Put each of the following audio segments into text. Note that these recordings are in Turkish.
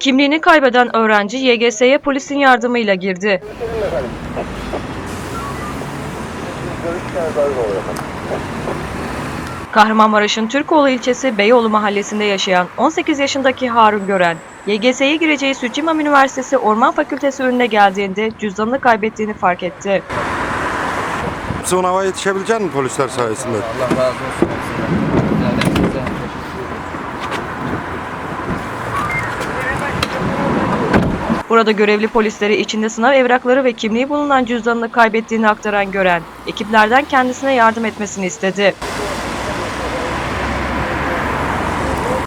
Kimliğini kaybeden öğrenci YGS'ye polisin yardımıyla girdi. Kahramanmaraş'ın Türkoğlu ilçesi Beyoğlu mahallesinde yaşayan 18 yaşındaki Harun Gören, YGS'ye gireceği Süt İmam Üniversitesi Orman Fakültesi önüne geldiğinde cüzdanını kaybettiğini fark etti. Sınava yetişebilecek misin polisler sayesinde? Allah razı olsun. Burada görevli polisleri içinde sınav evrakları ve kimliği bulunan cüzdanını kaybettiğini aktaran Gören, ekiplerden kendisine yardım etmesini istedi.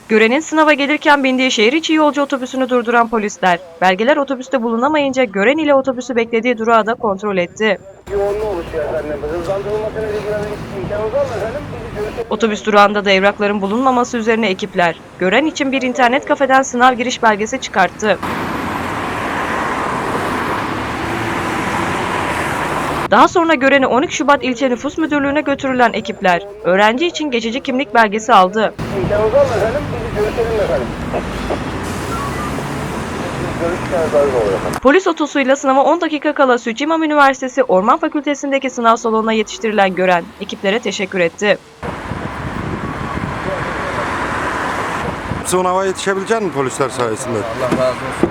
Gören'in sınava gelirken bindiği şehir içi yolcu otobüsünü durduran polisler, belgeler otobüste bulunamayınca Gören ile otobüsü beklediği durağı da kontrol etti. Yoğunluğu oluşuyor efendim. Hızlandırılmasına ilgilenen imkanınız var mı efendim? Bizi görüşelim. Otobüs durağında da evrakların bulunmaması üzerine ekipler, Gören için bir internet kafeden sınav giriş belgesi çıkarttı. Daha sonra Gören'i 12 Şubat İlçe Nüfus Müdürlüğü'ne götürülen ekipler, öğrenci için geçici kimlik belgesi aldı. İmkanınız var mı efendim? Bizi görüşelim efendim. Polis otosuyla sınava 10 dakika kala İmam Üniversitesi Orman Fakültesindeki sınav salonuna yetiştirilen Gören, ekiplere teşekkür etti. Sınava yetişebilecek misin polisler sayesinde? Allah razı olsun.